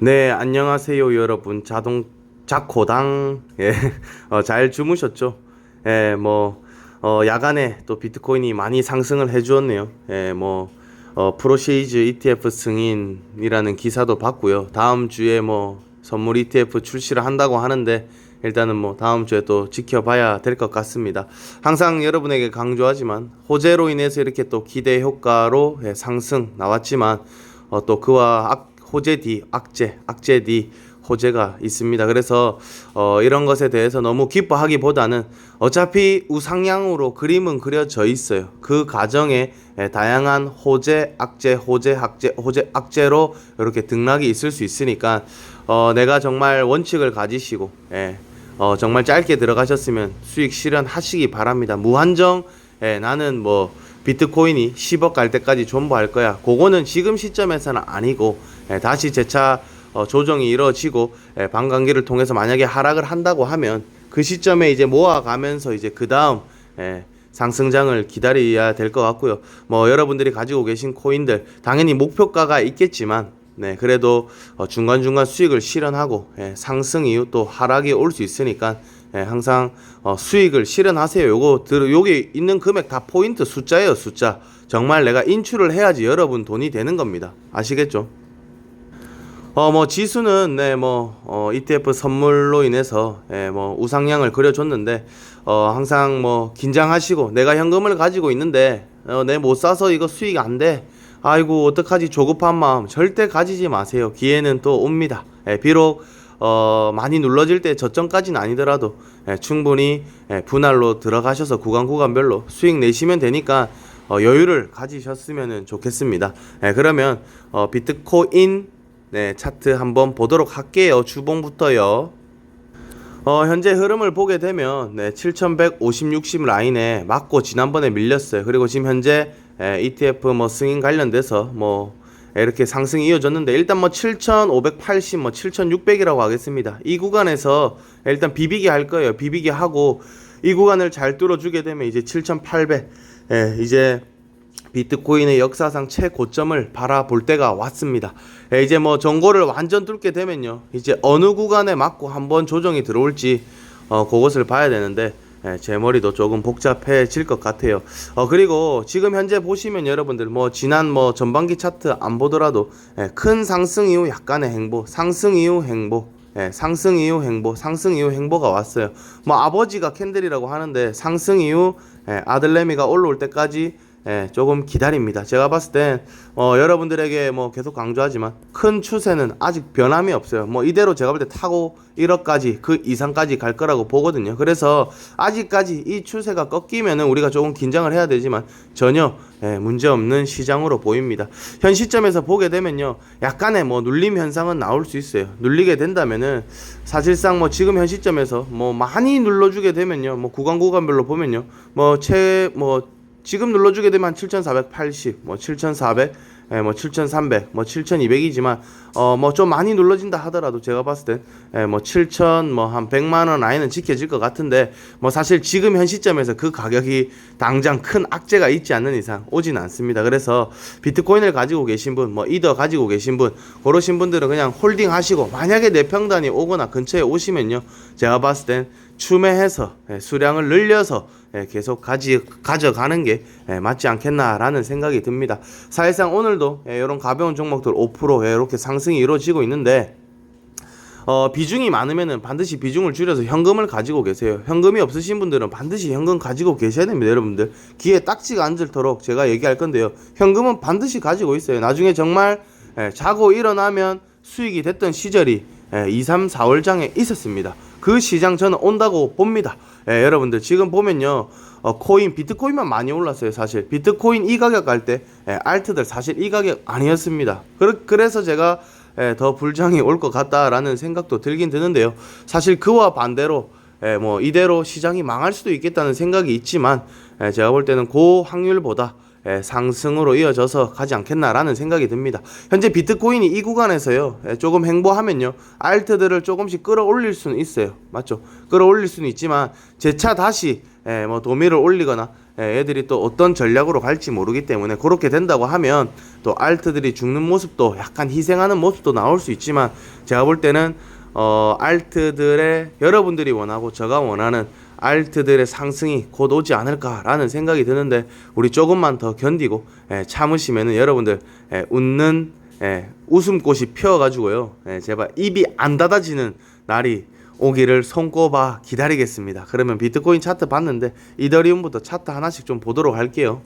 네, 안녕하세요, 여러분. 자동 자코당 예, 어, 잘 주무셨죠? 예, 뭐 어, 야간에 또 비트코인이 많이 상승을 해주었네요. 예, 뭐 어, 프로시이즈 ETF 승인이라는 기사도 봤고요. 다음 주에 뭐 선물 ETF 출시를 한다고 하는데 일단은 뭐 다음 주에 또 지켜봐야 될 것 같습니다. 항상 여러분에게 강조하지만 호재로 인해서 이렇게 또 기대 효과로 예, 상승 나왔지만 어, 또 그와 악, 호재 뒤 악재, 악재 뒤 호재가 있습니다. 그래서 어, 이런 것에 대해서 너무 기뻐하기보다는 어차피 우상향으로 그림은 그려져 있어요. 그 과정에 예, 다양한 호재, 악재, 호재, 악재, 호재, 악재로 이렇게 등락이 있을 수 있으니까 어, 내가 정말 원칙을 가지시고 예, 어, 정말 짧게 들어가셨으면 수익 실현하시기 바랍니다. 무한정 예, 나는 뭐 비트코인이 10억 갈 때까지 존버할 거야. 그거는 지금 시점에서는 아니고 예, 다시 재차 어, 조정이 이루어지고 예, 반감기를 통해서 만약에 하락을 한다고 하면 그 시점에 이제 모아가면서 이제 그 다음 예, 상승장을 기다려야 될 것 같고요. 뭐 여러분들이 가지고 계신 코인들 당연히 목표가가 있겠지만 네 그래도 어, 중간중간 수익을 실현하고 예, 상승 이후 또 하락이 올 수 있으니까 예, 항상 어, 수익을 실현하세요. 요거 들 여기 있는 금액 다 포인트 숫자예요, 숫자. 정말 내가 인출을 해야지 여러분 돈이 되는 겁니다. 아시겠죠? 어, 뭐, 지수는, 네, 뭐, 어, ETF 선물로 인해서, 예, 뭐, 우상향을 그려줬는데, 어, 항상 뭐, 긴장하시고, 내가 현금을 가지고 있는데, 어, 내 못 사서 이거 수익 안 돼. 아이고, 어떡하지, 조급한 마음. 절대 가지지 마세요. 기회는 또 옵니다. 예, 비록, 어, 많이 눌러질 때 저점까지는 아니더라도, 예, 충분히, 예, 분할로 들어가셔서 구간 구간별로 수익 내시면 되니까, 어, 여유를 가지셨으면 좋겠습니다. 예, 그러면, 어, 비트코인, 네, 차트 한번 보도록 할게요. 주봉부터요. 어, 현재 흐름을 보게 되면 네, 7150, 60 라인에 맞고 지난번에 밀렸어요. 그리고 지금 현재 에, ETF 뭐 승인 관련돼서 뭐 에, 이렇게 상승이 이어졌는데 일단 뭐 7580, 뭐 7600이라고 하겠습니다. 이 구간에서 일단 비비기 할 거예요. 비비기 하고 이 구간을 잘 뚫어주게 되면 이제 7800, 예, 이제 비트코인의 역사상 최고점을 바라볼 때가 왔습니다. 예, 이제 뭐 정고를 완전 뚫게 되면요. 이제 어느 구간에 맞고 한번 조정이 들어올지 어, 그것을 봐야 되는데 예, 제 머리도 조금 복잡해질 것 같아요. 어, 그리고 지금 현재 보시면 여러분들 뭐 지난 뭐 전반기 차트 안 보더라도 예, 큰 상승 이후 약간의 행보, 상승 이후 행보, 예, 상승 이후 행보, 상승 이후 행보가 왔어요. 뭐 아버지가 캔들이라고 하는데 상승 이후 예, 아들내미가 올라올 때까지 예, 조금 기다립니다. 제가 봤을 땐 어, 여러분들에게 뭐 계속 강조하지만 큰 추세는 아직 변함이 없어요. 뭐 이대로 제가 볼 때 타고 1억까지 그 이상까지 갈 거라고 보거든요. 그래서 아직까지 이 추세가 꺾이면은 우리가 조금 긴장을 해야 되지만 전혀 예, 문제 없는 시장으로 보입니다. 현 시점에서 보게 되면요, 약간의 뭐 눌림 현상은 나올 수 있어요. 눌리게 된다면은 사실상 뭐 지금 현 시점에서 뭐 많이 눌러주게 되면요, 뭐 구간 구간별로 보면요, 뭐최뭐 지금 눌러주게 되면 7,480, 뭐 7,400, 예, 뭐 7,300, 뭐 7,200이지만 어 뭐 좀 많이 눌러진다 하더라도 제가 봤을 땐 예, 뭐 7,000, 뭐 한 100만 원 라인은 지켜질 것 같은데 뭐 사실 지금 현 시점에서 그 가격이 당장 큰 악재가 있지 않는 이상 오진 않습니다. 그래서 비트코인을 가지고 계신 분, 뭐 이더 가지고 계신 분, 그러신 분들은 그냥 홀딩 하시고 만약에 내 평단이 오거나 근처에 오시면요, 제가 봤을 땐 추매해서 예, 수량을 늘려서 예, 계속 가지 가져가는 게 예, 맞지 않겠나라는 생각이 듭니다. 사실상 오늘도 이런 가벼운 종목들 5% 이렇게 상승이 이루어지고 있는데 어, 비중이 많으면은 반드시 비중을 줄여서 현금을 가지고 계세요. 현금이 없으신 분들은 반드시 현금 가지고 계셔야 됩니다, 여러분들. 귀에 딱지가 앉을도록 제가 얘기할 건데요. 현금은 반드시 가지고 있어요. 나중에 정말 예, 자고 일어나면 수익이 됐던 시절이 예, 2, 3, 4월장에 있었습니다. 그 시장 저는 온다고 봅니다. 예, 여러분들 지금 보면요. 어, 코인 비트코인만 많이 올랐어요 사실 비트코인 이 가격 갈때 예, 알트들 사실 이 가격 아니었습니다 그, 그래서 제가 예, 더 불장이 올 것 같다라는 생각도 들긴 드는데요 사실 그와 반대로 예, 뭐 이대로 시장이 망할 수도 있겠다는 생각이 있지만 예, 제가 볼 때는 그 확률보다 예, 상승으로 이어져서 가지 않겠나라는 생각이 듭니다. 현재 비트코인이 이 구간에서요, 예, 조금 행보하면요, 알트들을 조금씩 끌어올릴 수는 있어요. 맞죠? 끌어올릴 수는 있지만, 재차 다시, 예, 뭐, 도미를 올리거나, 예, 애들이 또 어떤 전략으로 갈지 모르기 때문에 그렇게 된다고 하면 또 알트들이 죽는 모습도 약간 희생하는 모습도 나올 수 있지만 제가 볼 때는 어, 알트들의 여러분들이 원하고 제가 원하는 알트들의 상승이 곧 오지 않을까라는 생각이 드는데 우리 조금만 더 견디고 예, 참으시면은 여러분들 예, 웃는 예, 웃음꽃이 피어가지고요 예, 제발 입이 안 닫아지는 날이 오기를 손꼽아 기다리겠습니다. 그러면 비트코인 차트 봤는데 이더리움부터 차트 하나씩 좀 보도록 할게요.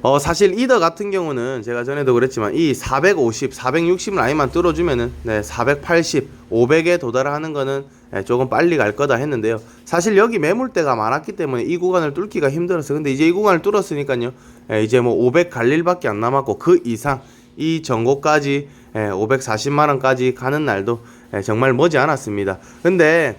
어 사실 이더 같은 경우는 제가 전에도 그랬지만 이 450, 460 라인만 뚫어주면은 네 480, 500에 도달하는 거는 예, 조금 빨리 갈 거다 했는데요. 사실 여기 매물대가 많았기 때문에 이 구간을 뚫기가 힘들었어요. 근데 이제 이 구간을 뚫었으니까요. 예, 이제 뭐 500 갈 일밖에 안 남았고 그 이상 이 전고까지 예, 540만 원까지 가는 날도 예, 정말 머지 않았습니다. 근데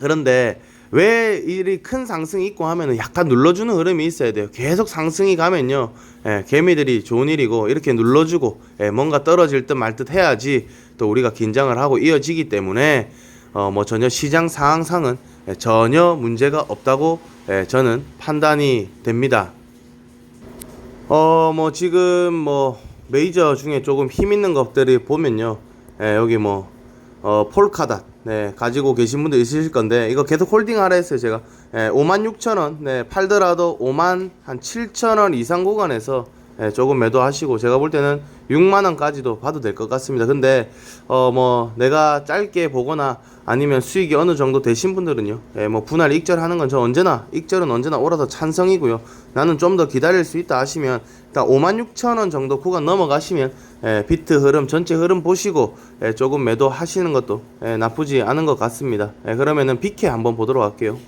그런데 왜 이리 큰 상승이 있고 하면은 약간 눌러주는 흐름이 있어야 돼요. 계속 상승이 가면요, 예, 개미들이 좋은 일이고 이렇게 눌러주고 예, 뭔가 떨어질 듯 말 듯 해야지 또 우리가 긴장을 하고 이어지기 때문에 어, 뭐 전혀 시장 상황상은 예, 전혀 문제가 없다고 예, 저는 판단이 됩니다. 어, 뭐 지금 뭐 메이저 중에 조금 힘 있는 것들이 보면요, 예, 여기 뭐 어, 폴카닷 네, 가지고 계신 분들 있으실 건데 이거 계속 홀딩 하라 했어요 제가 예, 56,000원 네, 팔더라도 5만 한 7,000원 이상 구간에서 예, 조금 매도하시고 제가 볼 때는 6만 원까지도 봐도 될 것 같습니다. 근데 어 뭐 내가 짧게 보거나 아니면 수익이 어느 정도 되신 분들은요. 예, 뭐 분할 익절하는 건 저 언제나 익절은 언제나 오라서 찬성이고요. 나는 좀 더 기다릴 수 있다 하시면 일단 5만 6천 원 정도 구간 넘어가시면 예, 비트 흐름 전체 흐름 보시고 예, 조금 매도 하시는 것도 예, 나쁘지 않은 것 같습니다. 예, 그러면은 비케 한번 보도록 할게요.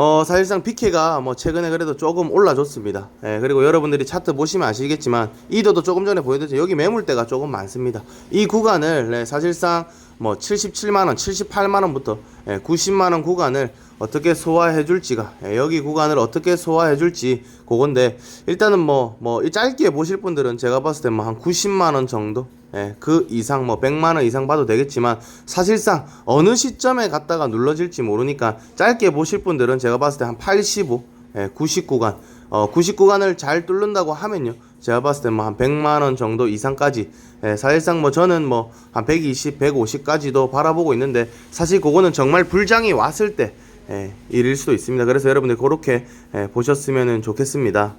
어, 사실상 피케가 뭐 최근에 그래도 조금 올라줬습니다. 예, 그리고 여러분들이 차트 보시면 아시겠지만 이도도 조금 전에 보여드렸죠. 여기 매물대가 조금 많습니다. 이 구간을 네, 사실상 뭐 77만원, 78만원부터 예, 90만원 구간을 어떻게 소화해 줄지가 예, 여기 구간을 어떻게 소화해 줄지 그건데 일단은 뭐뭐 짧게 보실 분들은 제가 봤을 때 뭐 한 90만 원 정도 예, 그 이상 뭐 100만 원 이상 봐도 되겠지만 사실상 어느 시점에 갔다가 눌러질지 모르니까 짧게 보실 분들은 제가 봤을 때 한 85, 예, 90 구간, 어, 90 구간을 잘 뚫는다고 하면요. 제가 봤을 때 뭐 한 100만 원 정도 이상까지 예, 사실상 뭐 저는 뭐 한 120, 150까지도 바라보고 있는데 사실 그거는 정말 불장이 왔을 때 예, 일일 수도 있습니다. 그래서 여러분들 그렇게 예, 보셨으면 좋겠습니다.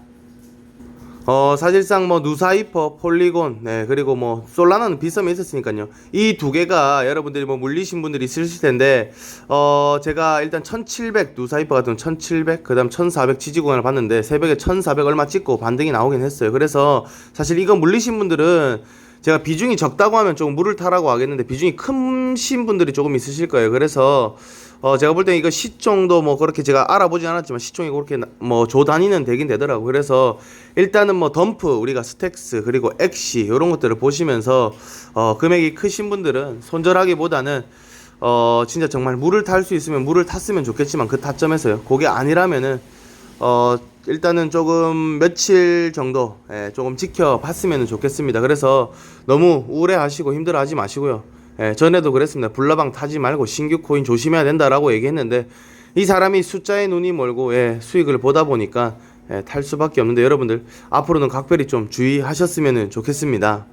어 사실상 뭐 누사이퍼, 폴리곤, 네 그리고 뭐 솔라나는 비썸이 있었으니까요. 이 두 개가 여러분들이 뭐 물리신 분들이 있으실 텐데 어 제가 일단 1700 누사이퍼 같은 1700 그 다음 1400 지지 구간을 봤는데 새벽에 1400 얼마 찍고 반등이 나오긴 했어요. 그래서 사실 이거 물리신 분들은 제가 비중이 적다고 하면 조금 물을 타라고 하겠는데 비중이 크신 분들이 조금 있으실 거예요. 그래서 어 제가 볼 때 이거 시총도 뭐 그렇게 제가 알아보진 않았지만 시총이 그렇게 나- 뭐 조단위는 되긴 되더라고. 그래서 일단은 뭐 덤프 우리가 스택스 그리고 엑시 이런 것들을 보시면서 어 금액이 크신 분들은 손절하기보다는 어 진짜 정말 물을 탈 수 있으면 물을 탔으면 좋겠지만 그 타점에서요. 그게 아니라면은 어 일단은 조금 며칠 정도 예, 조금 지켜봤으면 좋겠습니다. 그래서 너무 우울해하시고 힘들어하지 마시고요. 예, 전에도 그랬습니다. 불나방 타지 말고 신규 코인 조심해야 된다라고 얘기했는데 이 사람이 숫자에 눈이 멀고 예, 수익을 보다 보니까 예, 탈 수밖에 없는데 여러분들 앞으로는 각별히 좀 주의하셨으면 좋겠습니다.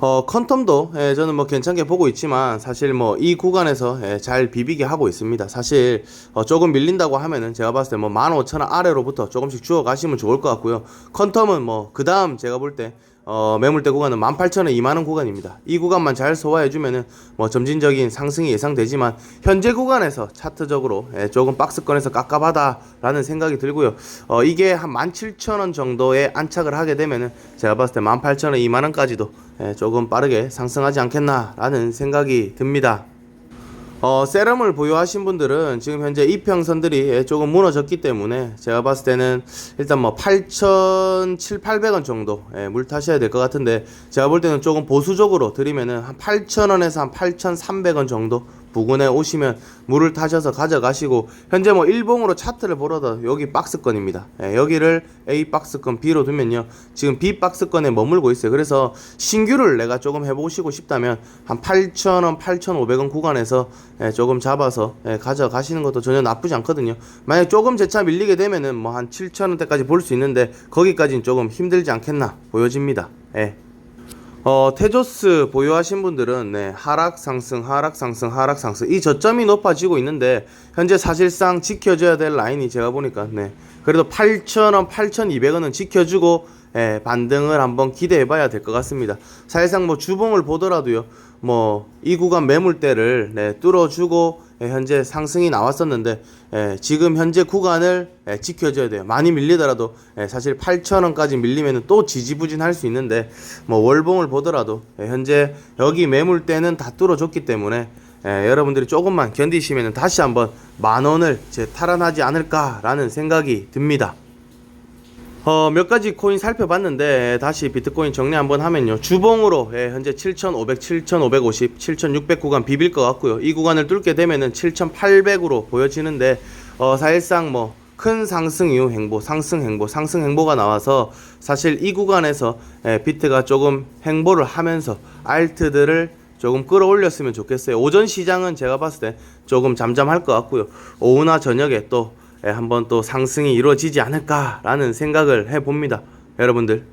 어 컨텀도 예, 저는 뭐 괜찮게 보고 있지만 사실 뭐 이 구간에서 예, 잘 비비게 하고 있습니다. 사실 어, 조금 밀린다고 하면은 제가 봤을 때뭐 15,000원 아래로부터 조금씩 주워 가시면 좋을 것 같고요. 컨텀은 뭐 그 다음 제가 볼때 어, 매물대 구간은 18,000원, 2만원 구간입니다. 이 구간만 잘 소화해주면은 뭐 점진적인 상승이 예상되지만 현재 구간에서 차트적으로 예, 조금 박스권에서 깝깝하다라는 생각이 들고요. 어, 이게 한 17,000원 정도에 안착을 하게 되면은 제가 봤을 때 18,000원, 2만원까지도 예, 조금 빠르게 상승하지 않겠나라는 생각이 듭니다. 어, 세럼을 보유하신 분들은 지금 현재 이평선들이 예, 조금 무너졌기 때문에 제가 봤을 때는 일단 뭐 8,700원 정도 예, 물 타셔야 될 것 같은데 제가 볼 때는 조금 보수적으로 드리면은 한 8,000원에서 한 8,300원 정도 부근에 오시면 물을 타셔서 가져가시고 현재 뭐 일봉으로 차트를 보러도 여기 박스권입니다. 예, 여기를 A 박스권 B로 두면요. 지금 B 박스권에 머물고 있어요. 그래서 신규를 내가 조금 해보시고 싶다면 한 8,000원, 8,500원 구간에서 예, 조금 잡아서 예, 가져가시는 것도 전혀 나쁘지 않거든요. 만약 조금 재차 밀리게 되면은 뭐 한 7,000원대까지 볼 수 있는데 거기까지는 조금 힘들지 않겠나 보여집니다. 예. 어, 테조스 보유하신 분들은 네, 하락 상승 하락 상승 하락 상승 이 저점이 높아지고 있는데 현재 사실상 지켜줘야 될 라인이 제가 보니까 네. 그래도 8,000원, 8,200원은 지켜주고 예, 반등을 한번 기대해 봐야 될 것 같습니다. 사실상 뭐 주봉을 보더라도요. 뭐 이 구간 매물대를 네, 뚫어주고 예, 현재 상승이 나왔었는데 예, 지금 현재 구간을 예, 지켜줘야 돼요. 많이 밀리더라도 예, 사실 8,000원까지 밀리면 또 지지부진할 수 있는데 뭐 월봉을 보더라도 예, 현재 여기 매물대는 다 뚫어줬기 때문에 예, 여러분들이 조금만 견디시면 다시 한번 만 원을 제 탈환하지 않을까라는 생각이 듭니다. 어, 몇 가지 코인 살펴봤는데 다시 비트코인 정리 한번 하면요. 주봉으로 예, 현재 7,500, 7,550, 7,600 구간 비빌 것 같고요. 이 구간을 뚫게 되면은 7,800으로 보여지는데 어, 사실상 뭐 큰 상승 이후 행보, 상승 행보, 상승 행보가 나와서 사실 이 구간에서 예, 비트가 조금 행보를 하면서 알트들을 조금 끌어올렸으면 좋겠어요. 오전 시장은 제가 봤을 때 조금 잠잠할 것 같고요. 오후나 저녁에 또 예, 한번 또 상승이 이루어지지 않을까라는 생각을 해봅니다. 여러분들.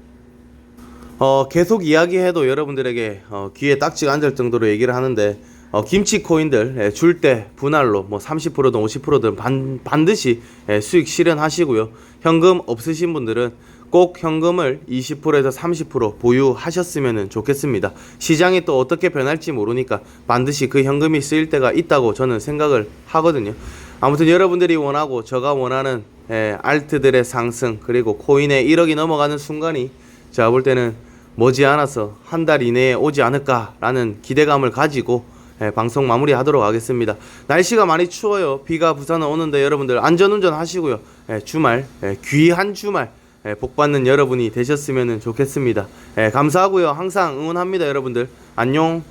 어, 계속 이야기해도 여러분들에게 어, 귀에 딱지가 앉을 정도로 얘기를 하는데 어, 김치 코인들 예, 줄때 분할로 뭐 30%든 50%든 반, 반드시 예, 수익 실현하시고요. 현금 없으신 분들은 꼭 현금을 20%에서 30% 보유하셨으면 좋겠습니다. 시장이 또 어떻게 변할지 모르니까 반드시 그 현금이 쓰일 때가 있다고 저는 생각을 하거든요. 아무튼 여러분들이 원하고 제가 원하는 예, 알트들의 상승 그리고 코인의 1억이 넘어가는 순간이 제가 볼 때는 머지않아서 한 달 이내에 오지 않을까라는 기대감을 가지고 예, 방송 마무리하도록 하겠습니다. 날씨가 많이 추워요. 비가 부산은 오는데 여러분들 안전운전 하시고요. 예, 주말 예, 귀한 주말 예, 복 받는 여러분이 되셨으면 좋겠습니다. 예, 감사하고요. 항상 응원합니다, 여러분들. 안녕.